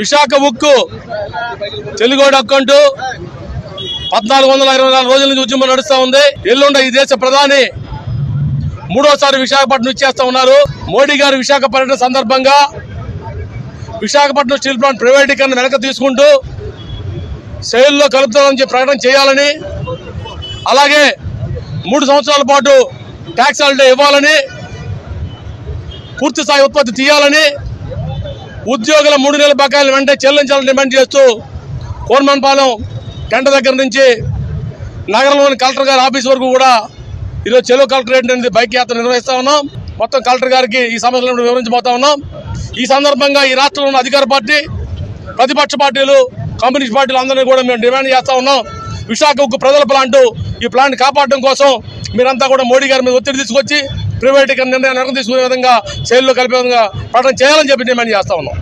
విశాఖ ఉక్కు తెలుగోడు అక్కంటూ పద్నాలుగు వందల ఇరవై నాలుగు రోజుల నుంచి ఉద్యమం నడుస్తూ ఉంది. ఎల్లుండ ఈ దేశ ప్రధాని మూడోసారి విశాఖపట్నం ఇచ్చేస్తా ఉన్నారు. మోడీ గారు విశాఖ పర్యటన సందర్భంగా విశాఖపట్నం స్టీల్ ప్లాంట్ ప్రైవేటీకరణ వెనక తీసుకుంటూ సేల్లో కలుపుతామని చెప్పి ప్రకటన చేయాలని అలాగే మూడు సంవత్సరాల పాటు ట్యాక్స్ హాలిడే ఇవ్వాలని పూర్తి స్థాయి ఉత్పత్తి తీయాలని ఉద్యోగుల మూడు నెలల బకాయిలు వెంటనే చెల్లించాలని డిమాండ్ చేస్తూ కోర్మన్పాలెం టెంట దగ్గర నుంచి నగరంలోని కలెక్టర్ గారి ఆఫీస్ వరకు కూడా ఈరోజు చెలో కలెక్టరేట్ అనేది బైక్ యాత్ర నిర్వహిస్తా ఉన్నాం. మొత్తం కలెక్టర్ గారికి ఈ సమస్యలను వివరించబోతా ఉన్నాం. ఈ సందర్భంగా ఈ రాష్ట్రంలో ఉన్న అధికార పార్టీ ప్రతిపక్ష పార్టీలు కమ్యూనిస్ట్ పార్టీలు అందరినీ కూడా మేము డిమాండ్ చేస్తా ఉన్నాం. విశాఖకు ప్రజల ప్లాంట్ ఈ ప్లాంట్ కాపాడడం కోసం మీరంతా కూడా మోడీ గారి మీద ఒత్తిడి తీసుకొచ్చి ప్రైవేటీకరణ నిర్ణయం తీసుకునే విధంగా సేల్లో కలిపే విధంగా ప్రకటన చేయాలని చెప్పి డిమాండ్ చేస్తా ఉన్నాం.